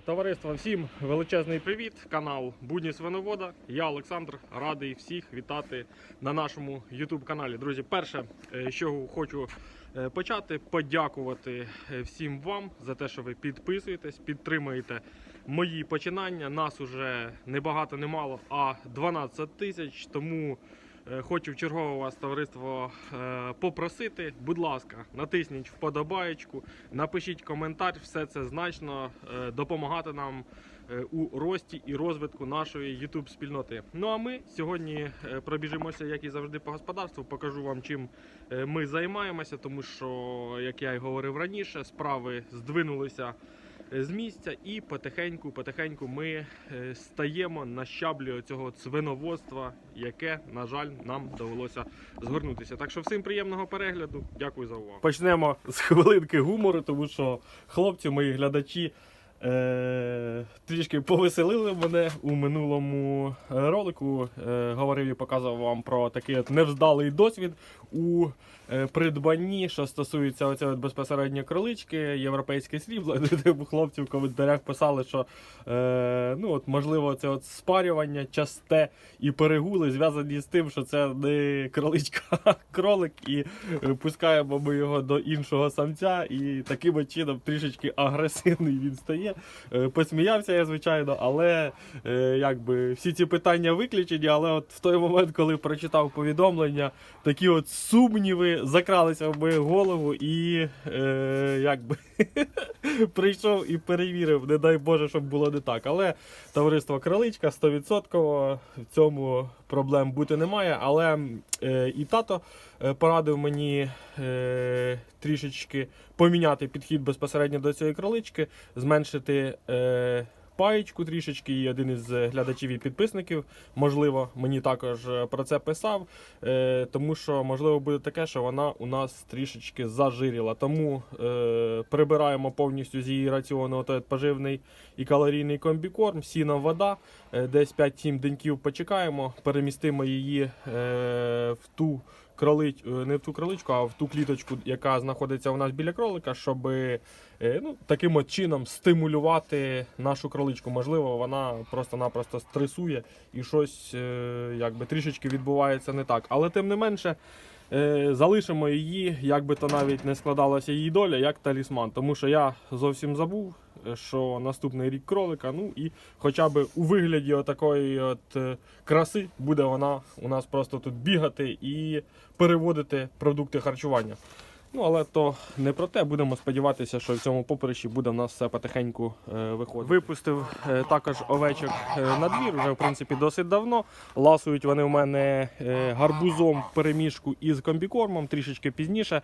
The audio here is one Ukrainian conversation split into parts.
Товариство, всім величезний привіт! Канал Будні Свиновода. Я Олександр, радий всіх вітати на нашому YouTube каналі. Друзі, перше, е, що хочу е, почати, подякувати е, всім вам за те, що ви підписуєтесь, підтримуєте мої починання. Нас уже не багато, не мало, а 12 тисяч. Тому е, хочу в чергове вас, товариство, е, попросити. Будь ласка, натисніть вподобаєчку, напишіть коментар, все це значно е, допомагати нам е, у рості і розвитку нашої YouTube спільноти. Ну а ми сьогодні е, пробіжимося, як і завжди, по господарству. Покажу вам, чим е, ми займаємося, тому що, як я й говорив раніше, справи здвинулися е, з місця, і потихеньку, потихеньку ми е, стаємо на щаблі цього свиноводства, яке, на жаль, нам довелося згорнутися. Так що всім приємного перегляду. Дякую за увагу. Почнемо з хвилинки гумору, тому що хлопці, мої глядачі. Е, трішки повеселили мене у минулому е, ролику. Е, говорив і показував вам про такий от невдалий досвід у придбанні, що стосується от безпосередньо кролички, європейське срібло. Типу хлопці в коментарях писали, що ну, от, можливо це от спарювання часте і перегули зв'язані з тим, що це не кроличка, а кролик, і пускаємо ми його до іншого самця, і таким чином трішечки агресивний він стає. Е, Посміявся я, звичайно, але е, якби всі ці питання виключені. Але от в той момент, коли прочитав повідомлення, такі от сумніви закралися в мою голову, і е, якби прийшов і перевірив, не дай Боже, щоб було не так. Але товариство кроличка 100% в цьому проблем бути немає. Але і тато порадив мені е, трішечки поміняти підхід безпосередньо до цієї кролички, зменшити. Е, Паєчку трішечки, і один із глядачів і підписників, можливо, мені також е, про це писав, е, тому що можливо буде таке, що вона у нас трішечки зажиріла. Тому е, прибираємо повністю з її раціону той поживний і калорійний комбікорм, сіна вода, е, десь 5-7 деньків почекаємо, перемістимо її е, в ту кролич, е, не в ту кроличку, а в ту кліточку, яка знаходиться у нас біля кролика, щоб е, ну, таким от чином стимулювати нашу кроличку. Можливо, вона просто-напросто стресує і щось е, якби трішечки відбувається не так. Але тим не менше. Е, Залишимо її, як би то навіть не складалася її доля, як талісман. Тому що я зовсім забув, що наступний рік кролика. Ну і хоча б у вигляді отакої от е, краси буде вона у нас просто тут бігати і переводити продукти харчування. Ну, але то не про те. Будемо сподіватися, що в цьому поперечі буде в нас все потихеньку е, виходити. Випустив е, також овечок е, на двір, вже в принципі досить давно. Ласують вони в мене е, гарбузом в переміжку із комбікормом трішечки пізніше,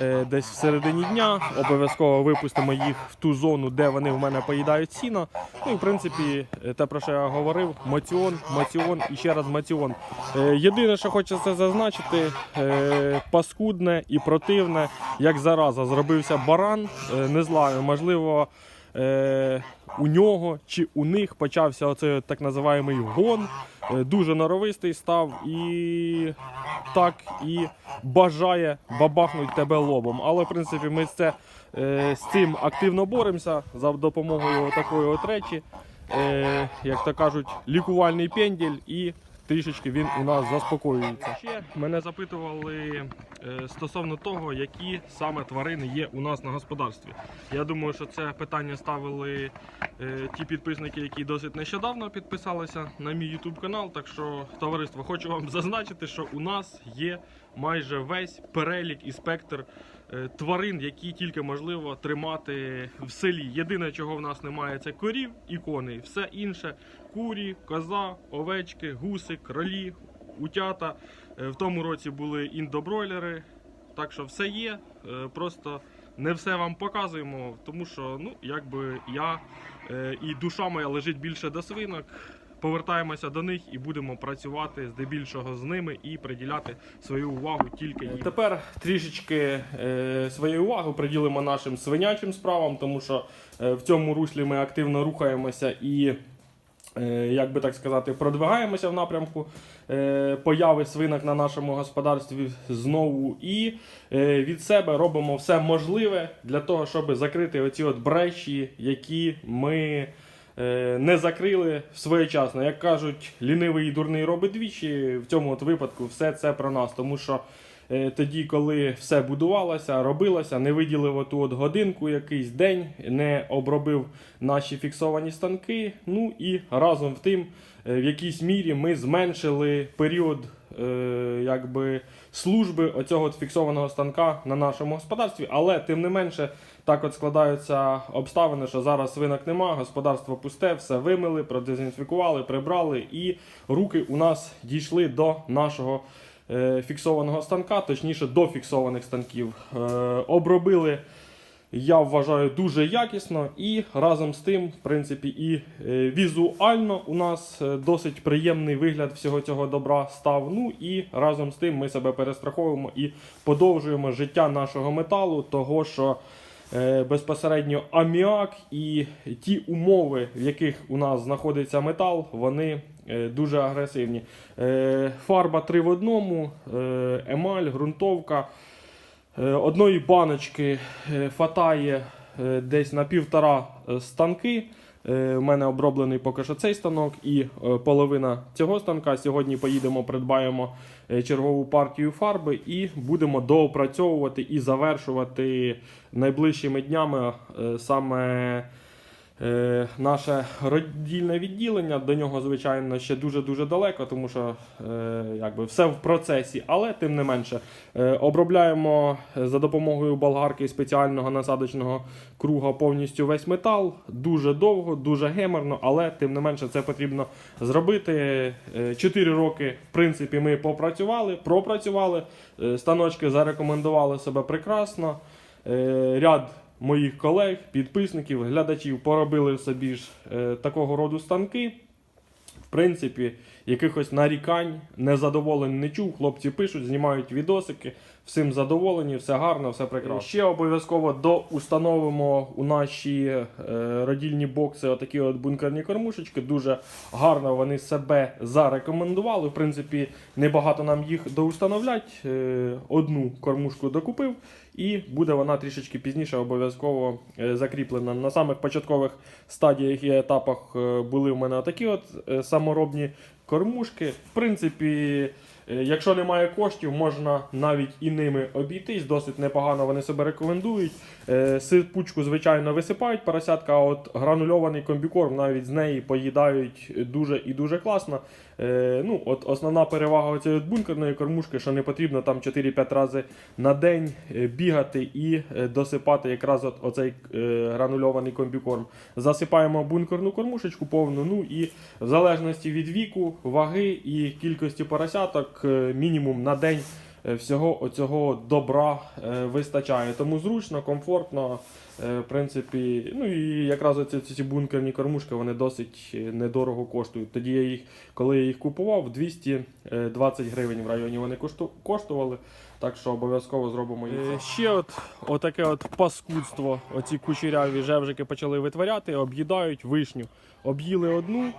е, десь в середині дня. Обов'язково випустимо їх в ту зону, де вони в мене поїдають сіно. Ну і в принципі, е, те, про що я говорив, маціон, маціон і ще раз маціон. Е, Єдине, що хочеться зазначити, е, паскудне і противне, як зараза, зробився баран. Е, Не знаю, можливо, е, у нього чи у них почався оцей так називаємий гон. Е, Дуже норовистий став і так і бажає бабахнути тебе лобом. Але в принципі ми це, е, з цим активно боремося за допомогою такої от речі. Як то кажуть, лікувальний пенділь і трішечки він у нас заспокоюється. Ще мене запитували стосовно того, які саме тварини є у нас на господарстві. Я думаю, що це питання ставили е, ті підписники, які досить нещодавно підписалися на мій YouTube канал. Так що, товариство, хочу вам зазначити, що у нас є майже весь перелік і спектр е, тварин, які тільки можливо тримати в селі. Єдине, чого в нас немає, це корів і коней. Все інше курі, коза, овечки, гуси, кролі, утята. Е, В тому році були індобройлери. Так що все є. е, Просто не все вам показуємо, тому що ну, якби я е, і душа моя лежить більше до свинок. Повертаємося до них і будемо працювати здебільшого з ними і приділяти свою увагу тільки їм. Тепер трішечки своєї уваги приділимо нашим свинячим справам, тому що в цьому руслі ми активно рухаємося і як би так сказати, продвигаємося в напрямку е, появи свинок на нашому господарстві знову. І е, від себе робимо все можливе для того, щоб закрити оці от бреші, які ми е, не закрили своєчасно. Як кажуть, лінивий і дурний робить двічі. В цьому от випадку все це про нас. Тому що е, тоді, коли все будувалося, робилося, не виділив оту от годинку, якийсь день, не обробив наші фіксовані станки. Ну і разом в тим, е, в якійсь мірі ми зменшили період е, якби, служби оцього от фіксованого станка на нашому господарстві. Але тим не менше, так от складаються обставини, що зараз свинок нема, господарство пусте, все вимили, продезінфікували, прибрали, і руки у нас дійшли до нашого е, фіксованого станка, точніше до фіксованих станків. Е, обробили. Я вважаю дуже якісно, і разом з тим, в принципі, і е, візуально у нас е, досить приємний вигляд всього цього добра став. Ну і разом з тим ми себе перестраховуємо і подовжуємо життя нашого металу, того що е, безпосередньо аміак і ті умови, в яких у нас знаходиться метал, вони е, дуже агресивні. Е, Фарба 3 в одному, е, емаль, ґрунтовка. Е, Одної баночки е, фатає е, десь на півтора е, станки. Е, У мене оброблений поки що цей станок і е, половина цього станка. Сьогодні поїдемо, придбаємо е, чергову партію фарби і будемо доопрацьовувати і завершувати найближчими днями е, саме е, наше родільне відділення. До нього, звичайно, ще дуже-дуже далеко, тому що е, якби все в процесі, але тим не менше. Е, обробляємо за допомогою болгарки спеціального насадочного круга повністю весь метал. Дуже довго, дуже геморно, але тим не менше це потрібно зробити. 4 роки, в принципі, ми попрацювали, пропрацювали. Станочки зарекомендували себе прекрасно. Ряд моїх колег, підписників, глядачів поробили собі ж е, такого роду станки. В принципі, якихось нарікань, незадоволень не чув. Хлопці пишуть, знімають відосики, всім задоволені, все гарно, все прекрасно. Ще обов'язково доустановимо у наші е, родільні бокси отакі от бункерні кормушечки. Дуже гарно вони себе зарекомендували. В принципі, небагато нам їх доустановлять. Е, одну кормушку докупив. І буде вона трішечки пізніше обов'язково е, закріплена. На самих початкових стадіях і етапах були в мене такі от саморобні кормушки. В принципі, якщо немає коштів, можна навіть і ними обійтись. Досить непогано вони себе рекомендують. Е, Сипучку, звичайно, висипають поросятка, а от гранульований комбікорм навіть з неї поїдають дуже і дуже класно. Е, ну, от Основна перевага цієї бункерної кормушки, що не потрібно там 4-5 рази на день е, бігати і е, досипати якраз от оцей е, гранульований комбікорм. Засипаємо бункерну кормушечку повну. Ну і в залежності від віку, ваги і кількості поросяток, мінімум на день всього оцього добра вистачає. Тому зручно, комфортно. Е, В принципі, ну і якраз оці ці бункерні кормушки вони досить е, недорого коштують. Тоді я їх, коли я їх купував, 220 гривень в районі вони коштували. Так що обов'язково зробимо їх. Е, Ще от отаке от паскудство. Оці кучеряві жевжики почали витворяти, об'їдають вишню. Об'їли одну,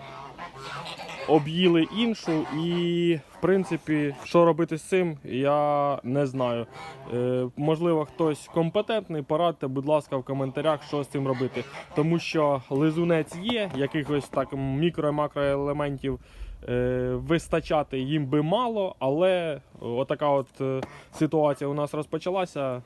об'їли іншу, і в принципі, що робити з цим, я не знаю. Е, можливо, хтось компетентний, порадьте, будь ласка, в коментарях, що з цим робити. Тому що лизунець є, якихось так мікро-макроелементів е, вистачати їм би мало, але отака от е, ситуація у нас розпочалася. Е,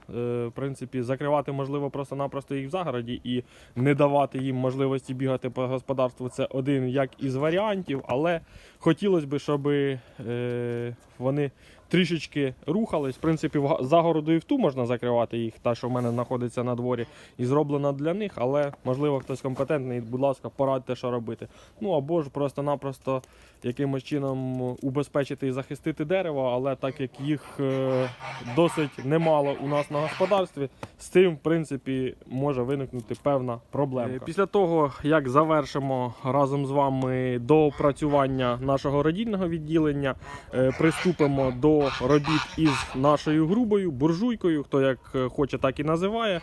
в принципі, закривати можливо просто-напросто їх в загороді і не давати їм можливості бігати по господарству. Це один як із варіантів, але хотілося б, щоб е, вони трішечки рухались. В принципі, загороду і в ту можна закривати їх, та що в мене знаходиться на дворі, і зроблена для них, але можливо хтось компетентний, будь ласка, порадьте, що робити. Ну або ж просто-напросто якимось чином убезпечити і захистити дерево, але так як їх е, досить немало у нас на господарстві, з цим, в принципі, може виникнути певна проблема. Після того, як завершимо разом з вами доопрацювання нашого родільного відділення, е, приступимо до робіт із нашою грубою буржуйкою, хто як е, хоче, так і називає.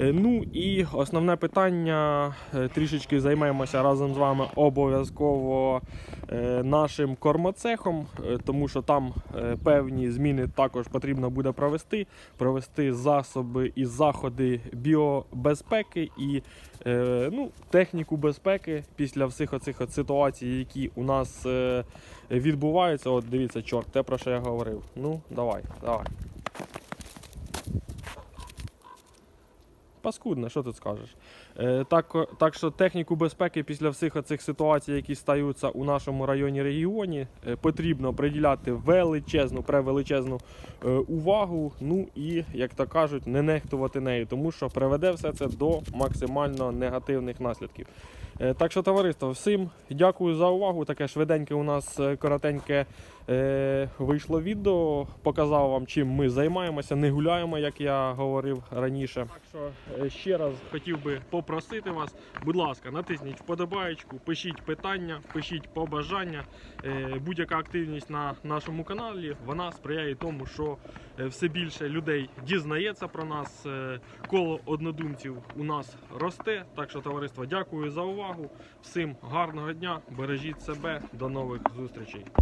Е, Ну і основне питання е, трішечки займемося разом з вами обов'язково е, нашим кормоцехом, тому що там певні зміни також потрібно буде провести, провести засоби і заходи біобезпеки і ну, техніку безпеки після всіх оцих ситуацій, які у нас відбуваються. От дивіться, чорт, те про що я говорив. Ну, давай, давай. Паскудно, що тут скажеш? Е, так, так що техніку безпеки після всіх оцих ситуацій, які стаються у нашому районі регіоні, е, потрібно приділяти величезну, превеличезну е, увагу. Ну і, як то кажуть, не нехтувати нею, тому що приведе все це до максимально негативних наслідків. Так що, товариство, всім дякую за увагу. Таке швиденьке у нас коротеньке е, вийшло відео. Показав вам, чим ми займаємося, не гуляємо, як я говорив раніше. Так що ще раз хотів би попросити вас, будь ласка, натисніть вподобаєчку, пишіть питання, пишіть побажання. Е, Будь-яка активність на нашому каналі вона сприяє тому, що е, все більше людей дізнається про нас. е, Коло однодумців у нас росте. Так що, товариство, дякую за увагу. Всім гарного дня, бережіть себе, до нових зустрічей.